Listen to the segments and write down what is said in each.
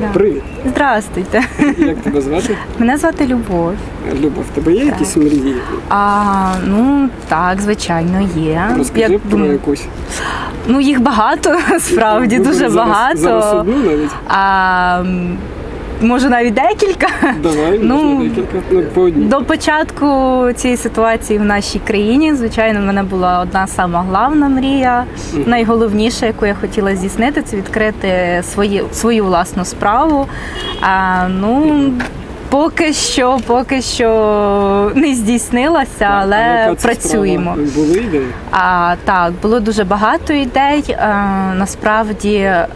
Да. Привіт! Здравствуйте. Як тебе звати? Мене звати Любов. Любов, тебе є якісь мрії? А, ну так, звичайно, є. Розкажи Як про якусь. ну їх багато, справді, Вибери дуже зараз- багато. Зараз одну навіть. А, може навіть декілька. Давай, Ну, можна декілька. Ну, по одній. До початку цієї ситуації в нашій країні, звичайно, в мене була одна сама головна мрія. найголовніше, яку я хотіла здійснити, це відкрити свої, свою власну справу. А, ну, поки що, поки що не здійснилася, але працюємо. Були ідеї? А, так, було дуже багато ідей. Е, насправді, е,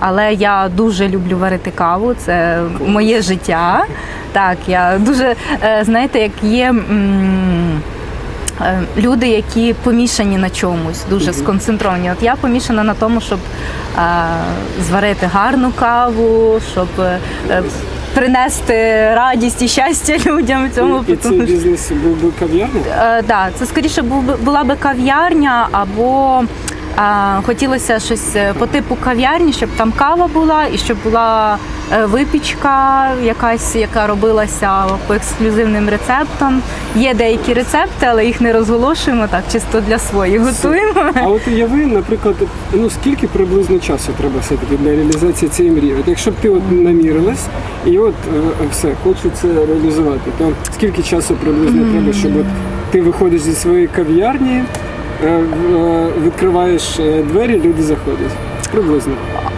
але я дуже люблю варити каву. Це моє життя. Так, я дуже е, знаєте, як є. м, е, Люди, які помішані на чомусь, дуже сконцентровані. От я помішана на тому, щоб е, зварити гарну каву, щоб е, е, принести радість і щастя людям в цьому. І, цей бізнес був би кав'ярня? Е, да, це скоріше була би кав'ярня або е, хотілося щось е, по типу кав'ярні, щоб там кава була і щоб була випічка, якась, яка робилася по ексклюзивним рецептам. Є деякі рецепти, але їх не розголошуємо так, чисто для своїх готуємо. А от уяви, наприклад, ну скільки приблизно часу треба все-таки для реалізації цієї мрії? От якщо б ти от намірилась і от е, все, хочу це реалізувати, то скільки часу приблизно треба, щоб от ти виходиш зі своєї кав'ярні, е, е, відкриваєш е, двері, люди заходять. Приблизно.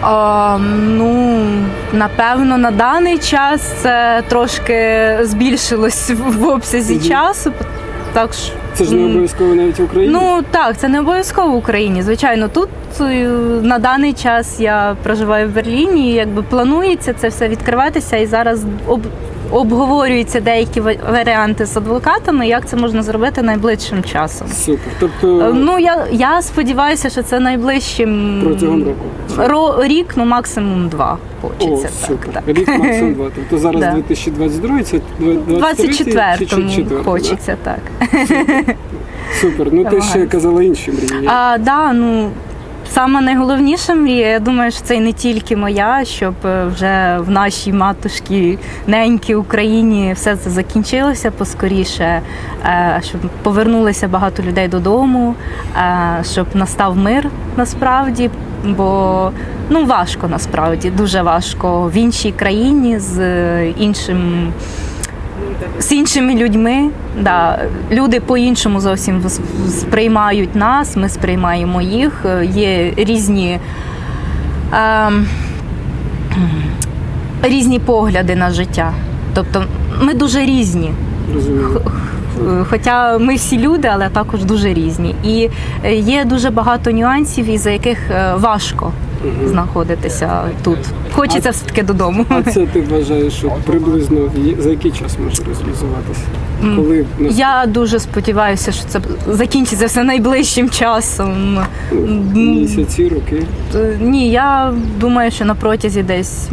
А, ну, напевно, на даний час це трошки збільшилось в обсязі Мгм. часу. Так що Це ж не м, обов'язково навіть в Україні. Ну так, це не обов'язково в Україні. Звичайно, тут е, на даний час я проживаю в Берліні. і Якби планується це все відкриватися, і зараз об, обговорюються деякі ва- варіанти з адвокатами, як це можна зробити найближчим часом. Супер. Тобто Е, Ну я, я сподіваюся, що це найближчим протягом року. Ро, рік, ну максимум два О, хочеться. супер. так, так. Рік максимум два. Тобто зараз Да. 2022, це 23 24-му чи 4, хочеться так. Супер. Ну ти ще казала інші мрії. А, да, ну саме найголовніша мрія, я думаю, що це і не тільки моя, щоб е, вже в нашій матушці неньки Україні все це закінчилося поскоріше, е, щоб повернулося багато людей додому, е, щоб настав мир насправді. Бо ну важко насправді, дуже важко в іншій країні з іншим з іншими людьми. Да. Люди по-іншому зовсім вс- сприймають нас, ми сприймаємо їх. Е, Є різні, ем, різні погляди на життя. Тобто ми дуже різні. Розумію. Е, Хоча ми всі люди, але також дуже різні. І е, є дуже багато нюансів, із-за яких е, важко знаходитися тут. Хочеться все-таки додому. А це ти вважаєш, що приблизно за який час може реалізуватися? Коли Я дуже сподіваюся, що це закінчиться все найближчим часом. Місяці, роки? Е, Ні, я думаю, що на протязі десь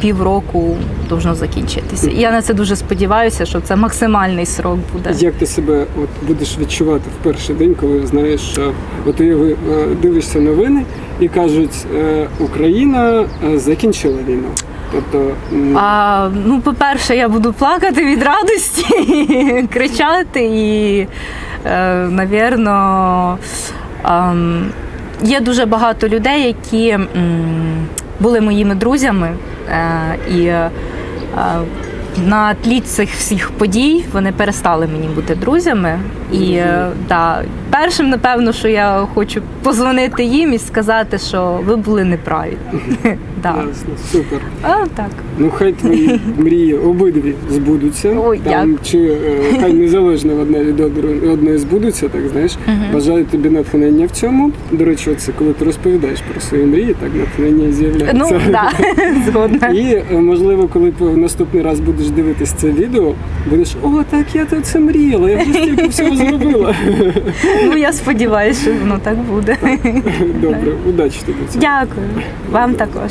півроку должно закінчитися. Я на це дуже сподіваюся, що це максимальний срок буде. Як ти себе от будеш відчувати в перший день, коли знаєш, що от уяви, е, дивишся новини і кажуть, е, Україна е, закінчила війну. Тобто А, ну, по-перше, я буду плакати від радості, кричати і, е, навірно, є дуже багато людей, які були моїми друзями. І на тлі цих всіх подій вони перестали мені бути друзями. І е, да, першим, напевно, що я хочу позвонити їм і сказати, що ви були неправі. Да. ясно, супер. А, так. Ну хай твої мрії обидві збудуться. Ой, Там дякую. чи е, хай незалежно одне від одної- одної збудуться, так знаєш. Бажаю тобі натхнення в цьому. До речі, це коли ти розповідаєш про свої мрії, так натхнення з'являється. Ну, да, згодна. І е, можливо, коли ти наступний раз будеш дивитись це відео, будеш о, так я то це мріяла, я вже стільки всього зробила. Ну, я сподіваюся, що воно так буде. Добре, удачі тобі. в цьому. Дякую. Вам також.